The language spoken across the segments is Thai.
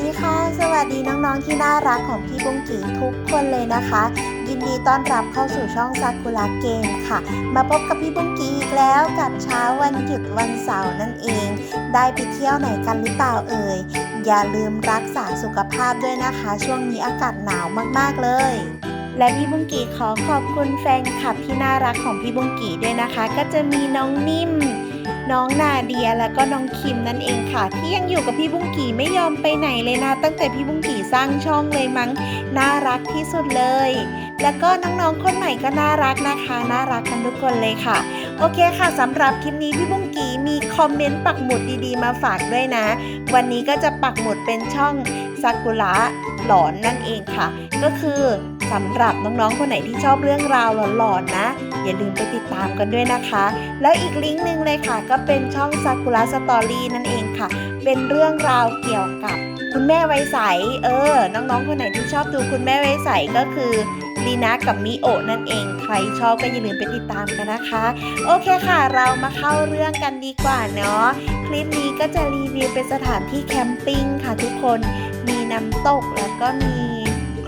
ดีค่ะ สวัสดีน้องๆที่น่ารักของพี่บุ้งกีทุกคนเลยนะคะ ยินดีต้อนรับเข้าสู่ช่องซากุระเกมค่ะ มาพบกับพี่บุ้งกีอีกแล้วกับเช้าวันหยุดวันเสาร์นั่นเอง ได้ไปเที่ยวไหนกันหรือเปล่าเอ่ย อย่าลืมรักษาสุขภาพด้วยนะคะ ช่วงนี้อากาศหนาวมากๆเลยและพี่บุ้งกีขอขอบคุณแฟนคลับที่น่ารักของพี่บุ้งกีด้วยนะคะ ก็จะมีน้องนิ่ม น้องนาเดียแล้วก็น้องคิมนั่นเองค่ะ ที่ยังอยู่กับพี่บุ้งกีไม่ยอมไปไหนเลยนะ ตั้งแต่พี่บุ้งกีสร้างช่องเลยมั้งน่ารักที่สุดเลย แล้วก็น้องๆคนใหม่ก็น่ารักนะคะน่ารักกันทุกคนเลยค่ะ โอเคค่ะสำหรับคลิปนี้พี่บุ้งกีมีคอมเมนต์ปักหมุดดีๆมาฝากด้วยนะ วันนี้ก็จะปักหมุดเป็นช่องซากุระหลอนนั่นเองค่ะ ก็คือสำหรับน้องๆคนไหนที่ชอบเรื่องราวหลอนๆนะ อย่าลืมไปติดตามกันด้วยนะคะ แล้วอีกลิงก์หนึ่งเลยค่ะ ก็เป็นช่องซากุระสตอรี่นั่นเองค่ะ เป็นเรื่องราวเกี่ยวกับคุณแม่ไวใสเออ น้องๆคนไหนที่ชอบดูคุณแม่ไวใสก็คือลีนากับมิโอนั่นเอง ใครชอบก็อย่าลืมไปติดตามกันนะคะ โอเคค่ะ เรามาเข้าเรื่องกันดีกว่าเนาะ คลิปนี้ก็จะรีวิวเป็นสถานที่แคมปิ้งค่ะทุกคน มีน้ำตกแล้วก็มี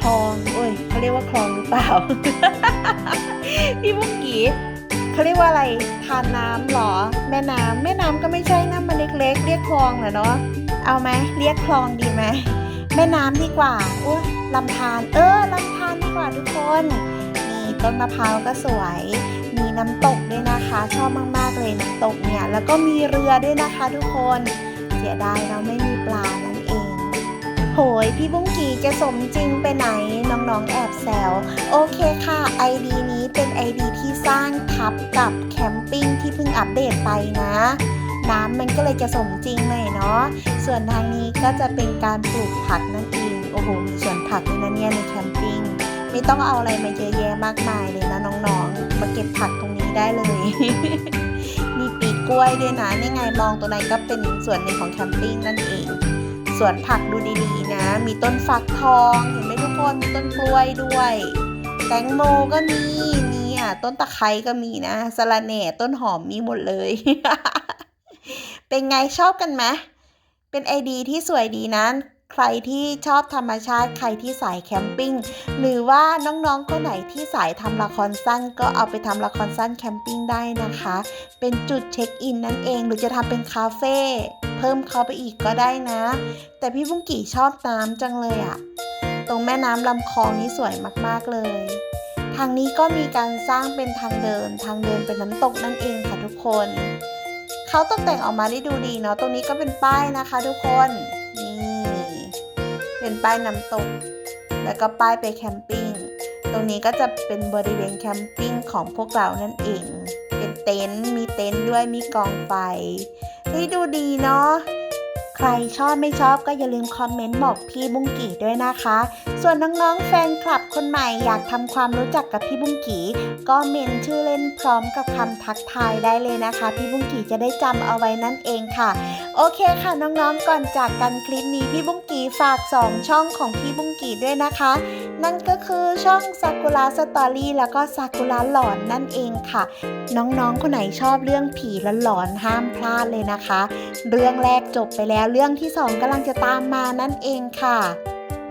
คลองโอ้ยเขาเรียกว่าคลองหรือเปล่า พี่มุกกี้เขาเรียกว่าอะไรทานน้ำหรอ แม่น้ำแม่น้ำก็ไม่ใช่น้ำมันเล็กๆเรียกคลองเหรอเนาะเอาไหมเรียกคลองดีไหมแม่น้ำดีกว่าอุ้ยลำธารเออลำธารดีกว่าทุกคนมีต้นมะพร้าวก็สวย มีน้ำตกด้วยนะคะ ชอบมากๆเลยน้ำตกเนี่ยแล้วก็มีเรือด้วยนะคะทุกคนเสียดายเราไม่มีป โหยพี่บุ้งกีจะสมจริงไปไหนน้องๆแอบแซวโอเคค่ะ ID นี้เป็น ID ที่สร้างทับกับแคมปิ้งที่เพิ่งอัปเดตไปนะ น้ำมันก็เลยจะสมจริงหน่อยเนาะส่วนทางนี้ก็จะเป็นการปลูกผักนั่นเองโอ้โหมีสวนผักด้วยนะเนี่ยในแคมปิ้งไม่ต้องเอาอะไรมาเยอะแยะมากมายเลยนะน้องๆมาเก็บผักตรงนี้ได้เลยมีปีกกล้วยด้วยนะนี่ไงมองตัวไหนก็เป็นส่วนหนึ่งของแคมปิ้งนั่นเอง สวนผักดูดีๆนะ มีต้นฟักทองเห็นไหมทุกคนมีต้นกล้วยด้วย แตงโมก็มีเนี่ยต้นตะไคร้ก็มีนะสะระแหน่ต้นหอมมีหมดเลย เป็นไงชอบกันไหมเป็นไอเดียที่สวยดีนะใครที่ชอบธรรมชาติใครที่สายแคมปิ้งหรือว่าน้องๆคนไหนที่สายทำละครสั้น ก็เอาไปทำละครสั้นแคมปิ้งได้นะคะ เป็นจุดเช็คอินนั่นเอง หรือจะทำเป็นคาเฟ่ เพิ่มเขาไปอีกก็ได้นะ แต่พี่บุ้งกี่ชอบน้ำจังเลยอะตรงแม่น้ำลำคลองนี้สวยมากๆเลย ทางนี้ก็มีการสร้างเป็นทางเดิน ทางเดินเป็นน้ำตกนั่นเองค่ะทุกคน เขาตกแต่งออกมาได้ดูดีเนาะ ตรงนี้ก็เป็นป้ายนะคะทุกคน นี่ เป็นป้ายน้ำตก แล้วก็ป้ายไปแคมปิ้ง ตรงนี้ก็จะเป็นบริเวณแคมปิ้งของพวกเรานั่นเอง เป็นเต็นท์ มีเต็นท์ด้วย มีกองไฟ นี่ดูดีเนาะใครชอบไม่ชอบก็อย่าลืมคอมเมนต์บอกพี่บุ้งกี่ด้วยนะคะ ส่วนน้องๆแฟนคลับคนใหม่อยากทำความรู้จักกับพี่บุ้งกี่ก็เมนชื่อเล่นพร้อมกับคำทักทายได้เลยนะคะ พี่บุ้งกี่จะได้จำเอาไว้นั่นเองค่ะ โอเคค่ะน้องๆก่อนจากกันคลิปนี้พี่บุ้งกีฝาก 2 ช่องของพี่บุ้งกีด้วยนะคะ นั่นก็คือช่องซากุระสตอรี่แล้วก็ซากุระหลอนนั่นเองค่ะ น้องๆคนไหนชอบเรื่องผีหลอนๆห้ามพลาดเลยนะคะ เรื่องแรกจบไปแล้วเรื่องที่สองกำลังจะตามมานั่นเองค่ะ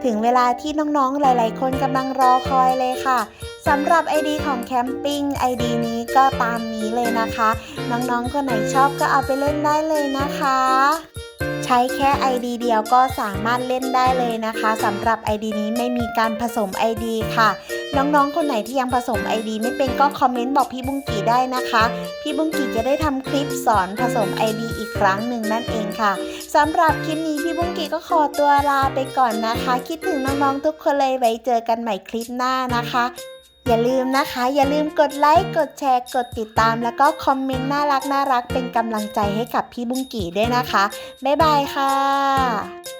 ถึงเวลาที่น้องๆหลาย ๆ คนกำลังรอคอยเลยค่ะ สำหรับ ID ของแคมปิ้ง ID นี้ก็ตามนี้เลยนะคะ น้องๆคนไหนชอบก็เอาไปเล่นได้เลยนะคะ ใช้แค่ ID เดียวก็สามารถเล่นได้เลยนะคะสำหรับ ID นี้ไม่มีการผสม ID ค่ะน้องๆ คนไหนที่ยังผสม ID ไม่เป็นก็คอมเมนต์บอกพี่บุ้งกีได้นะคะ พี่บุ้งกีจะได้ทำคลิปสอนผสม ID อีกครั้งหนึ่งนั่นเองค่ะสำหรับคลิปนี้พี่บุ้งกีก็ขอตัวลาไปก่อนนะคะ คิดถึงน้องๆ ทุกคนเลยไว้เจอกันใหม่คลิปหน้านะคะ อย่าลืมนะคะ อย่าลืมกดไลค์ กดแชร์ กดติดตาม แล้วก็คอมเมนต์น่ารักน่ารักเป็นกำลังใจให้กับพี่บุ้งกี่ด้วยนะคะ บ๊ายบายค่ะ